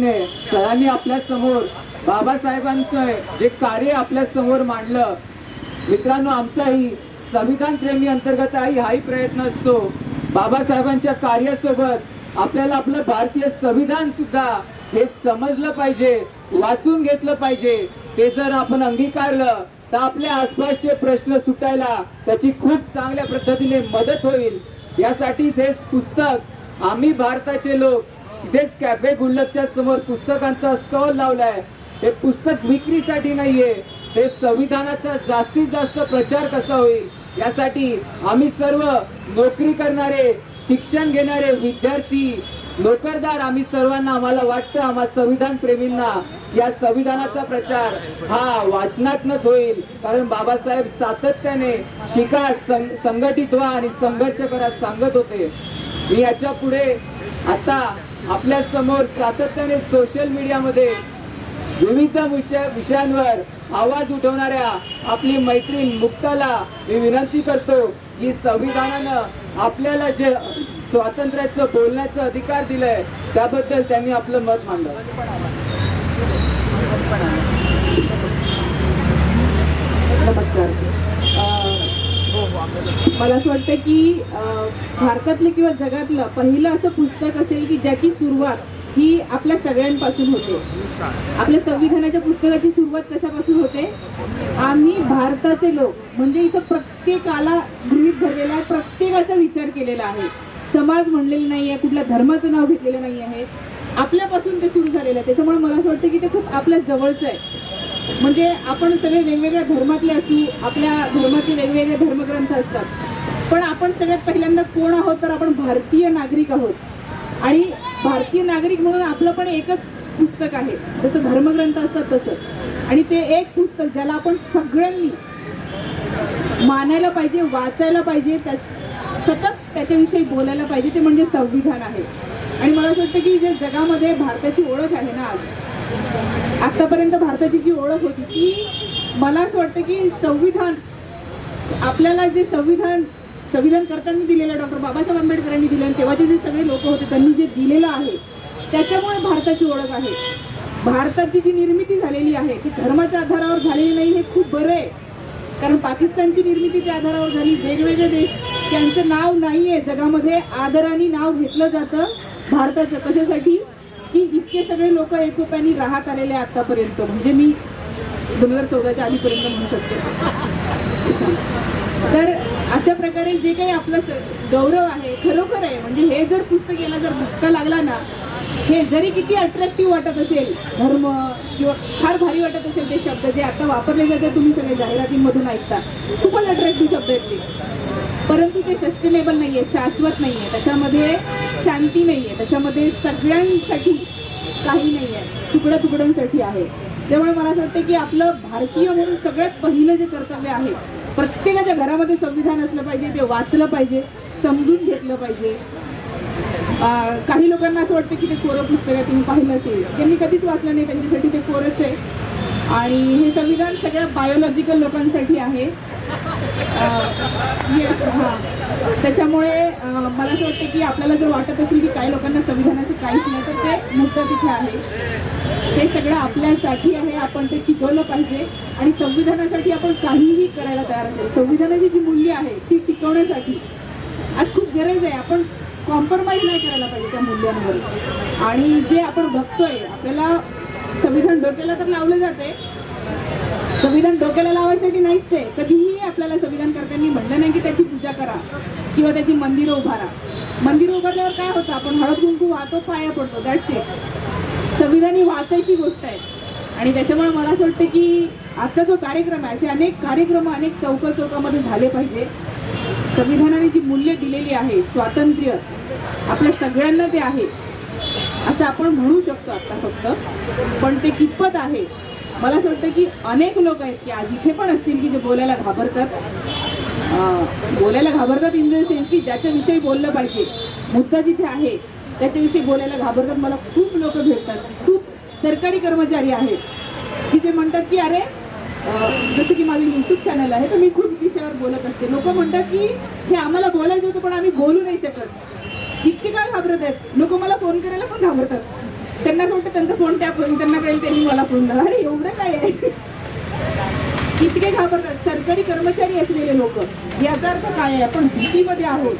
सरांनी आपल्यासमोर बाबासाहेबांचं जे कार्य आपल्यासमोर मांडलं मित्रांनो आमचाही संविधान प्रेमी अंतर्गत आहे हाही प्रयत्न असतो. बाबासाहेबांच्या कार्यासोबत आपल्याला आपलं भारतीय संविधान सुद्धा हे समजलं पाहिजे वाचून घेतलं पाहिजे. ते जर आपण अंगीकारलं तर आपल्या आसपासचे प्रश्न सुटायला त्याची खूप चांगल्या पद्धतीने मदत होईल. यासाठीच हे पुस्तक आम्ही भारताचे लोक इथेच कॅफे गुल्लकच्या समोर पुस्तकांचा स्टॉल लावलाय. हे पुस्तक विक्रीसाठी नाहीये. हे संविधानाचा जास्तीत जास्त प्रचार कसा होईल? यासाठी आम्ही सर्व नोकरी करणारे शिक्षण घेणारे विद्यार्थी नोकरदार आम्ही सर्वांना आम्हाला वाटतं आम्हा संविधान प्रेमींना या संविधानाचा प्रचार हा वाचनातनच होईल. कारण बाबासाहेब सातत्याने शिका सं- संघटित व्हा आणि संघर्ष करा सांगत होते. मी याच्यापुढे आता आपल्यासमोर सातत्याने सोशल मीडियामध्ये विविध विषय विषयांवर आवाज उठवणाऱ्या आपली मैत्रीण मुक्ताला मी विनंती करतो की संविधानानं आपल्याला जे स्वातंत्र्याचं बोलण्याचा अधिकार दिलंय त्याबद्दल त्यांनी आपलं मत मांडलं नमस्कार. मला असं वाटतं की भारतातलं किंवा जगातलं पहिलं असं पुस्तक असेल की ज्याची सुरुवात ही आपल्या सगळ्यांपासून होते. आपल्या संविधानाच्या पुस्तकाची सुरुवात कशापासून होते? आम्ही भारताचे लोक म्हणजे इथं प्रत्येकाला गृहीत धरलेला आहे प्रत्येकाचा विचार केलेला आहे. समाज म्हणलेला नाही आहे कुठल्या धर्माचं नाव घेतलेलं नाही आहे. आपल्यापासून ते सुरू झालेलं आहे. त्याच्यामुळे मला असं वाटतं की ते खूप आपल्या जवळचं आहे. म्हणजे आपण सगळे वेगवेगळ्या धर्मातले असू आपल्या धर्माचे वेगवेगळे धर्मग्रंथ असतात. पण आपण सगळ्यात पहिल्यांदा कोण आहोत तर आपण भारतीय नागरिक आहोत. आणि भारतीय नागरिक म्हणून आपलं पण एकच पुस्तक आहे. जसं धर्मग्रंथ असतात तसं. आणि ते एक पुस्तक ज्याला आपण सगळ्यांनी मानायला पाहिजे वाचायला पाहिजे त्या सतत त्याच्याविषयी बोलायला पाहिजे ते म्हणजे संविधान आहे. आणि मला असं वाटतं की जे जगामध्ये भारताची ओळख आहे ना आज आतापर्यंत भारताची जी ओळख होती ती मला असं वाटतं की संविधान आपल्याला जे संविधान संविधान करताना दिलेलं डॉक्टर बाबासाहेब आंबेडकरांनी दिलं आणि तेव्हाचे जे सगळे लोक होते त्यांनी जे दिलेलं आहे त्याच्यामुळे भारताची ओळख आहे. भारताची जी निर्मिती झालेली आहे ती धर्माच्या आधारावर झालेली नाही हे खूप बरं आहे. कारण पाकिस्तानची निर्मिती त्या आधारावर झाली वेगवेगळे देश त्यांचं नाव नाही आहे जगामध्ये आदराने नाव घेतलं जातं भारताचं. कशासाठी? की इतके सगळे लोक एकोप्याने राहत आलेले आतापर्यंत. म्हणजे मी दोन हजार चौदाच्या आधीपर्यंत म्हणू शकते. तर अशा प्रकारे जे काही आपलं गौरव आहे खरोखर आहे म्हणजे हे जर पुस्तक याला जर धक्का लागला ना हे जरी किती अट्रॅक्टिव्ह वाटत असेल धर्म किंवा फार भारी वाटत असेल ते शब्द जे आता वापरले जाते तुम्ही सगळे जाहिरातींमधून ऐकता खूपच अट्रॅक्टिव्ह शब्द आहेत ते. परंतु ते सस्टेनेबल नाही आहे शाश्वत नाही आहे त्याच्यामध्ये शांती नाही आहे त्याच्यामध्ये सगळ्यांसाठी काही नाही आहे तुकड्या तुकड्यांसाठी आहे. त्यामुळे मला असं वाटतं की आपलं भारतीय म्हणून सगळ्यात पहिलं जे कर्तव्य आहे प्रत्येकाच्या घरामध्ये संविधान असलं पाहिजे ते वाचलं पाहिजे समजून घेतलं पाहिजे. काही लोकांना असं वाटतं की ते कोरं पुस्तक आहे तुम्ही पाहिलं असेल. त्यांनी कधीच वाचलं नाही त्यांच्यासाठी ते कोरंच आहे. आणि हे संविधान सगळ्या बायोलॉजिकल लोकांसाठी आहे. त्याच्यामुळे मला असं वाटतं की आपल्याला जर वाटत असेल की काही लोकांना संविधानाचं काहीच नाही तर ते मुद्दा तिथे आहे. हे सगळं आपल्यासाठी आहे आपण ते टिकवलं पाहिजे. आणि संविधानासाठी आपण काहीही करायला तयार असेल संविधानाची जी मूल्य आहे ती टिकवण्यासाठी आज खूप गरज आहे. आपण कॉम्प्रोमाइज नाही करायला पाहिजे त्या मूल्यांवर. आणि जे आपण बघतोय आपल्याला संविधान डोक्याला तर लावलं जाते संविधान डोक्याला लावायसाठी नाहीच आहे. कधीही आपल्याला संविधान करताना म्हणलं नाही की त्याची पूजा करा किंवा त्याची मंदिरं उभारा. मंदिरं उभारल्यावर काय होतं? आपण हळद कुंकू वाहतो पाया पडतो. दॅट्स इट संविधान ही वाचायची गोष्ट आहे. आणि त्याच्यामुळे मला असं वाटतं की आजचा जो कार्यक्रम आहे असे अनेक कार्यक्रम अनेक चौक चौकामध्ये झाले पाहिजे. संविधानाने जी मूल्य दिलेली आहे स्वातंत्र्य आपल्या सगळ्यांना ते आहे. असं आपण म्हणू शकतो आता फक्त. पण ते कितपत आहे मला असं वाटतं की अनेक लोक आहेत की आज इथे पण असतील की जे बोलायला घाबरतात. बोलायला घाबरतात इन द सेन्स की ज्याच्याविषयी बोललं पाहिजे. मुद्दा जिथे आहे त्याच्याविषयी बोलायला घाबरतात. मला खूप लोक भेटतात. खूप सरकारी कर्मचारी आहेत. की जे म्हणतात की अरे जसं की माझं यूट्यूब चॅनल आहे तर मी खूप विषयावर बोलत असते. लोक म्हणतात की हे आम्हाला बोलायचं होतं पण आम्ही बोलू नाही शकत. इतके काय घाबरत आहेत? लोक मला फोन करायला पण घाबरतात. त्यांना असं वाटतं त्यांचा फोन त्या होईल त्यांना कळेल त्यांनी मला फोन लावला अरे एवढं काय आहे? इतके घाबरतात. सरकारी कर्मचारी असलेले लोक याचा अर्थ काय आहे? आपण भीतीमध्ये आहोत.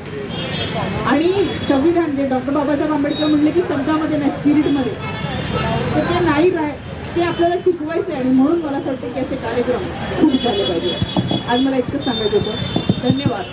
आणि संविधान जे डॉक्टर बाबासाहेब आंबेडकर म्हणले की शब्दामध्ये नाही स्पिरिटमध्ये. तर ते नाही राह ते आपल्याला टिकवायचं आहे. आणि म्हणून मला असं वाटतं की असे कार्यक्रम खूप झाले पाहिजे आज मला इतकं सांगायचं होतं. धन्यवाद.